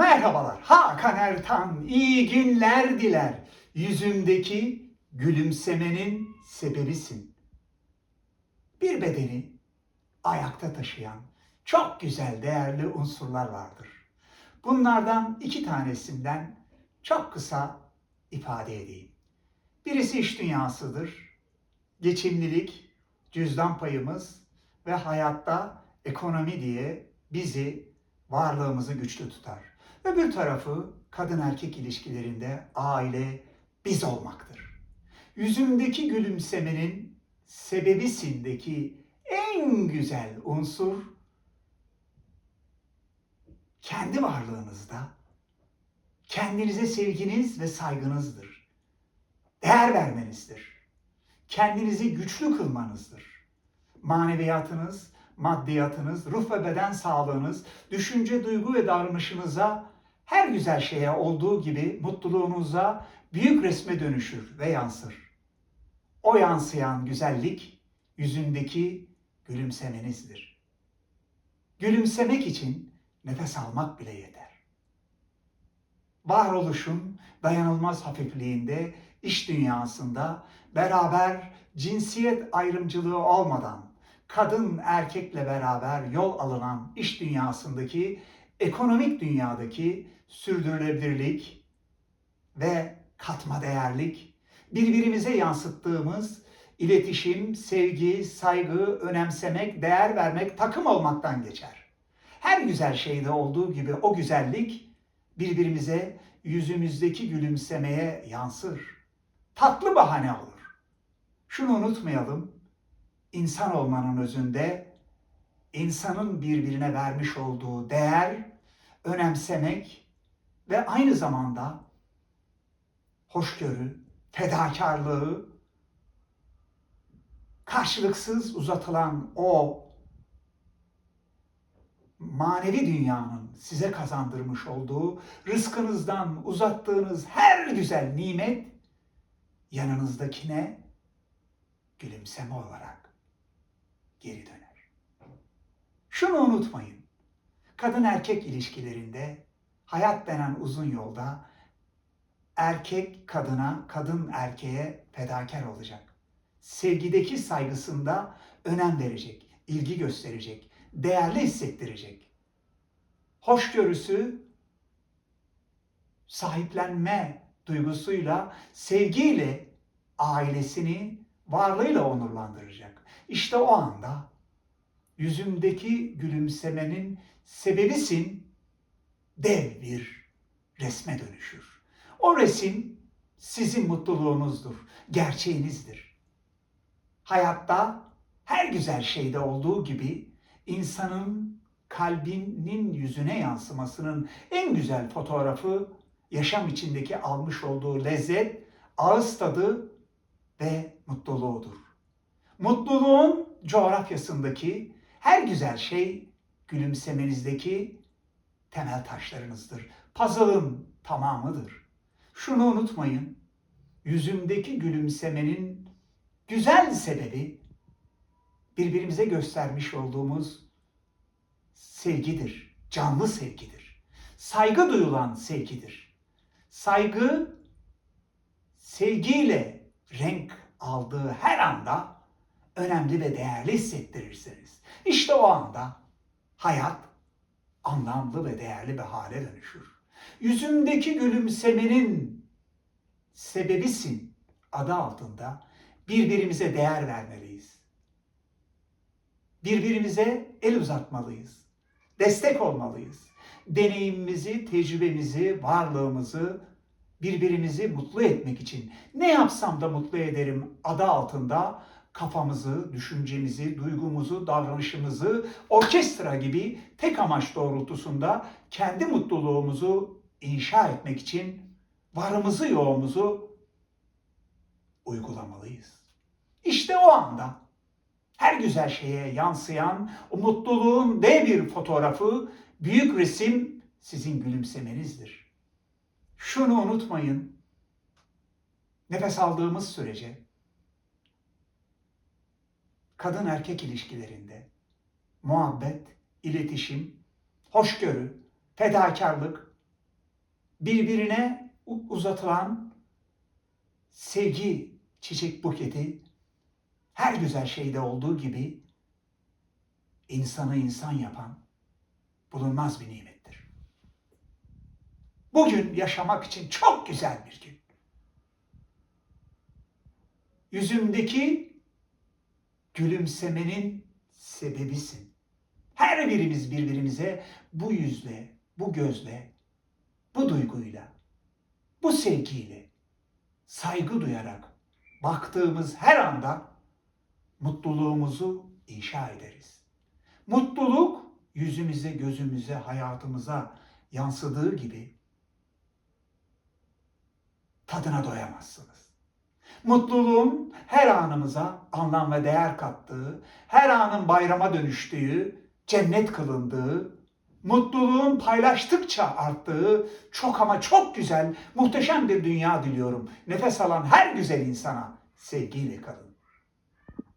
Merhabalar, Hakan Ertan iyi günler diler. Yüzümdeki gülümsemenin sebebisin. Bir bedeni ayakta taşıyan çok güzel, değerli unsurlar vardır. Bunlardan iki tanesinden çok kısa ifade edeyim. Birisi iş dünyasıdır. Geçimlilik, cüzdan payımız ve hayatta ekonomi diye bizi, varlığımızı güçlü tutar. Öbür tarafı kadın erkek ilişkilerinde aile biz olmaktır. Yüzümdeki gülümsemenin sebebisindeki en güzel unsur kendi varlığınızda kendinize sevginiz ve saygınızdır. Değer vermenizdir. Kendinizi güçlü kılmanızdır. Maneviyatınız, maddiyatınız, ruh ve beden sağlığınız, düşünce, duygu ve davranışınıza her güzel şeye olduğu gibi mutluluğunuza büyük resme dönüşür ve yansır. O yansıyan güzellik yüzündeki gülümsemenizdir. Gülümsemek için nefes almak bile yeter. Varoluşun dayanılmaz hafifliğinde, iş dünyasında beraber cinsiyet ayrımcılığı olmadan kadın erkekle beraber yol alınan iş dünyasındaki ekonomik dünyadaki sürdürülebilirlik ve katma değerlik birbirimize yansıttığımız iletişim, sevgi, saygı, önemsemek, değer vermek, takım olmaktan geçer. Her güzel şeyde olduğu gibi o güzellik birbirimize yüzümüzdeki gülümsemeye yansır. Tatlı bahane olur. Şunu unutmayalım. İnsan olmanın özünde insanın birbirine vermiş olduğu değer, önemsemek ve aynı zamanda hoşgörü, fedakarlığı, karşılıksız uzatılan o manevi dünyanın size kazandırmış olduğu rızkınızdan uzattığınız her güzel nimet yanınızdakine gülümseme olarak geri döner. Şunu unutmayın. Kadın erkek ilişkilerinde hayat denen uzun yolda erkek kadına, kadın erkeğe fedakar olacak. Sevgideki saygısında önem verecek, ilgi gösterecek, değerli hissettirecek. Hoşgörüsü sahiplenme duygusuyla, sevgiyle ailesini varlığıyla onurlandıracak. İşte o anda yüzümdeki gülümsemenin sebebisin dev bir resme dönüşür. O resim sizin mutluluğunuzdur, gerçeğinizdir. Hayatta her güzel şeyde olduğu gibi insanın kalbinin yüzüne yansımasının en güzel fotoğrafı yaşam içindeki almış olduğu lezzet, ağız tadı ve mutluluğudur. Mutluluğun coğrafyasındaki her güzel şey gülümsemenizdeki temel taşlarınızdır. Puzzle'ın tamamıdır. Şunu unutmayın. Yüzümdeki gülümsemenin güzel sebebi birbirimize göstermiş olduğumuz sevgidir. Canlı sevgidir. Saygı duyulan sevgidir. Saygı sevgiyle renk aldığı her anda önemli ve değerli hissettirirsiniz. İşte o anda hayat anlamlı ve değerli bir hale dönüşür. Yüzümdeki gülümsemenin sebebisin adı altında birbirimize değer vermeliyiz. Birbirimize el uzatmalıyız. Destek olmalıyız. Deneyimimizi, tecrübemizi, varlığımızı birbirimizi mutlu etmek için ne yapsam da mutlu ederim adı altında kafamızı, düşüncemizi, duygumuzu, davranışımızı orkestra gibi tek amaç doğrultusunda kendi mutluluğumuzu inşa etmek için varımızı yoğumuzu uygulamalıyız. İşte o anda her güzel şeye yansıyan o mutluluğun dev bir fotoğrafı, büyük resim sizin gülümsemenizdir. Şunu unutmayın. Nefes aldığımız sürece kadın erkek ilişkilerinde muhabbet, iletişim, hoşgörü, fedakarlık, birbirine uzatılan sevgi çiçek buketi her güzel şeyde olduğu gibi insanı insan yapan bulunmaz bir nimettir. Bugün yaşamak için çok güzel bir gün. Yüzümdeki gülümsemenin sebebisin. Her birimiz birbirimize bu yüzle, bu gözle, bu duyguyla, bu sevgiyle, saygı duyarak baktığımız her anda mutluluğumuzu inşa ederiz. Mutluluk yüzümüze, gözümüze, hayatımıza yansıdığı gibi tadına doyamazsınız. Mutluluğun her anımıza anlam ve değer kattığı, her anın bayrama dönüştüğü, cennet kılındığı, mutluluğun paylaştıkça arttığı çok ama çok güzel, muhteşem bir dünya diliyorum. Nefes alan her güzel insana sevgiyle kalın.